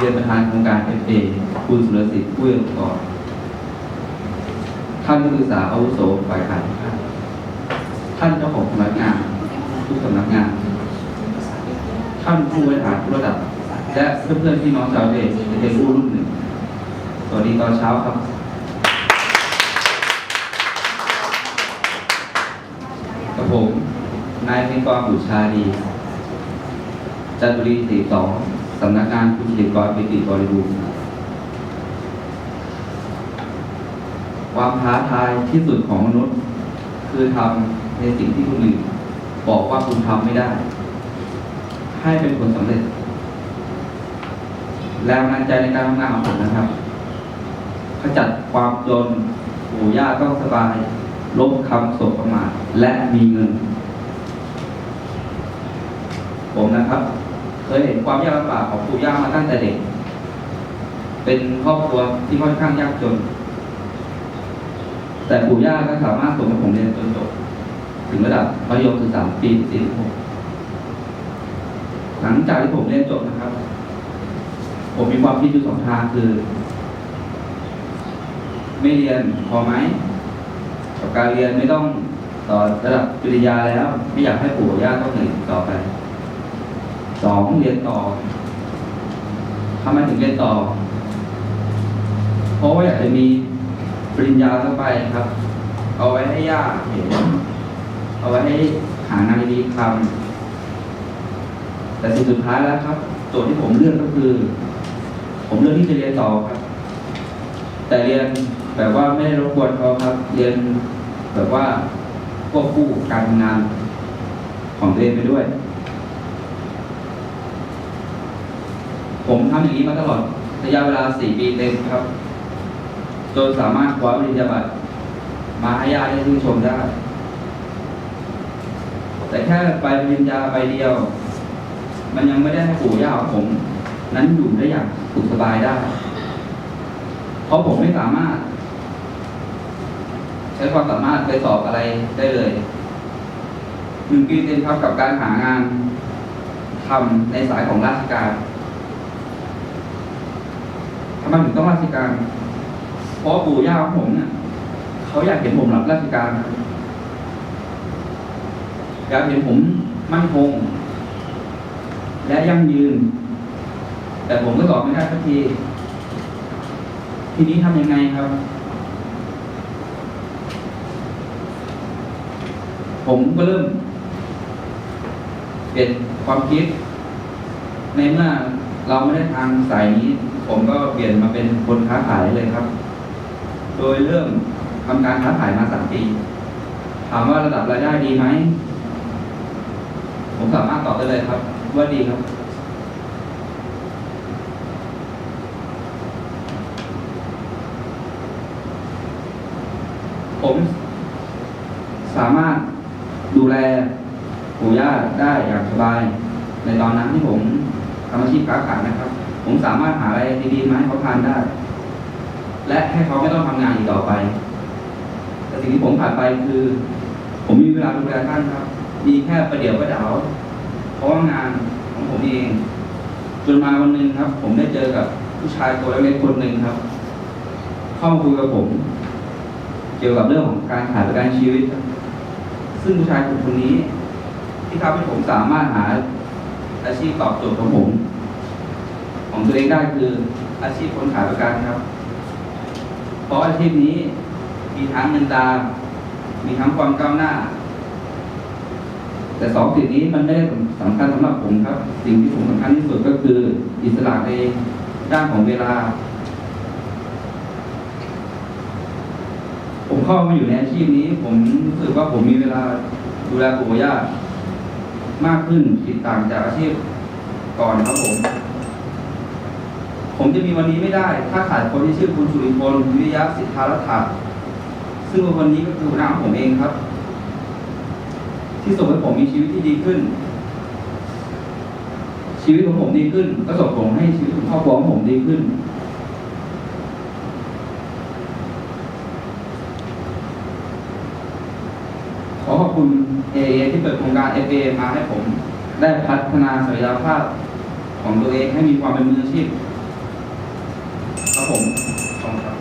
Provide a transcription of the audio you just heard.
เรียนประธานโครงการ FA คุณสุรสิทธิ์ผู้ยังก่อนท่านผู้ศึกษาอาวุโสฝ่ายขายท่านท่านเจ้าของสำนักงานทุกสำนักงาน ท่านผู้บริหารทุกระดับ และเพื่อนๆพี่น้องชาวเอกเรียนรู้รุ่นหนึ่ง สวัสดีตอนเช้าครับ กับผม นายเพ็ญกรบุชาดีจันทบุรีสี่สอง สำนักงานคุณศิริกรปิติบริบูรณ์ความท้าทายที่สุดของมนุษย์ คือทำในสิ่งที่คนอื่นบอกว่าคุณทำไม่ได้ ให้เป็นผลสำเร็จ แรงบันดาลใจในการทำงานของผมนะครับขจัดความจนปู่ย่าต้องสบาย ลบคำสบประมาทและมีเงิน ผมนะครับ เคยเห็นความยากลำบากของปู่ย่ามาตั้งแต่เด็ก เป็นครอบครัวที่ค่อนข้างยากจน แต่ปู่ย่าก็สามารถส่งให้ผมเรียนจนจบ ถึงระดับมัธยมศึกษาปีที่46หลังจากที่ผมเรียนจบนะครับ ผมมีความคิดอยู่สองทางคือ ไม่เรียนพอไหมกับการเรียนไม่ต้องต่อระดับปริญญาแล้ว ไม่อยากให้ปู่ย่าต้องเหนื่อยต่อไป สองเรียนต่อทำไมถึงเรียนต่อ เพราะว่าอยากจะมีปริญญาเข้าไปครับ เอาไว้ให้ย่าเห็น เอาไว้ให้หางานดีๆทำแต่สิ่งสุดท้ายแล้วครับโจทย์ที่ผมเลือกก็คือ ผมเลือกที่จะเรียนต่อครับ แต่เรียนแบบว่าไม่ได้รบกวนเขาครับ เรียนแบบว่าควบคู่การทำงานของตัวเองไปด้วย ผมทำอย่างนี้มาตลอดระยะเวลาสี่ปีเต็มครับ จนสามารถคว้าปริญญาบัตรมาให้ญาติได้ชื่นชมได้ แต่แค่ใบปริญญาใบเดียว มันยังไม่ได้ให้ปู่ย่าผม นั้นอยู่ได้อย่างสุขสบายได้ เพราะผมไม่สามารถ ใช้ความสามารถไปสอบอะไรได้เลยหนึ่งปีเต็มครับกับการหางานทำในสายของราชการ ทำไมถึงต้องราชการ เพราะปู่ย่าของผมเนี่ยเขาอยากเห็นผมรับราชการ อยากเห็นผมมั่นคง และยั่งยืน แต่ผมก็ตอบไม่ได้สักที ทีนี้ทำยังไงครับ ผมก็เริ่มเปลี่ยนความคิด ในเมื่อ เราไม่ได้ทางสายนี้ ผมก็เปลี่ยนมาเป็นคนค้าขายเลยครับ โดยเริ่มทำการค้าขายมาสามปี ถามว่าระดับรายได้ดีไหม ผมสามารถตอบได้เลยครับ ว่าดีครับ ผมสามารถดูแลปู่ย่าได้อย่างสบาย ในตอนนั้นที่ผม ทำอาชีพค้าขายนะครับ ผมสามารถหาอะไรดีๆมาให้เขาทานได้ และให้เขาไม่ต้องทำงานอีกต่อไป แต่สิ่งที่ผมผ่านไปคือ ผมมีเวลาดูแลท่านครับ มีแค่ประเดี๋ยวประดาวเพราะว่างานของผมเอง จนมาวันหนึ่งครับ ผมได้เจอกับผู้ชายตัวเล็กๆคนหนึ่งครับ เข้ามาคุยกับผม เกี่ยวกับเรื่องของการขายประกันชีวิต ซึ่งผู้ชายคนนี้ที่ทำให้ผมสามารถหา อาชีพตอบโจทย์ของผมของตัวเองได้คืออาชีพคนขายประกันครับ เพราะอาชีพนี้มีทั้งเงินตา มีทั้งความก้าวหน้า แต่สองสิ่งนี้มันไม่ได้สำคัญสำหรับผมครับ สิ่งที่ผมสำคัญที่สุดก็คือ อิสระในด้านของเวลา ผมเข้ามาอยู่ในอาชีพนี้ ผมรู้สึกว่าผมมีเวลาดูแลปู่ย่า มากขึ้นติดต่างจากอาชีพก่อนครับผม ผมจะมีวันนี้ไม่ได้ ถ้าขาดคนที่ชื่อคุณสุริพลวิริยะสิทธารัตถะซึ่งคนนี้ก็คือหน้าผมเองครับ ที่ส่งให้ผมมีชีวิตที่ดีขึ้น ชีวิตของผมดีขึ้น ก็ส่งผลให้ชีวิตของครอบครัวของผมดีขึ้น คุณ AA ที่เปิดโครงการ FA มาให้ผม ได้พัฒนาศักยภาพของตัวเองให้มีความเป็นมืออาชีพครับผมขอบคุณครับ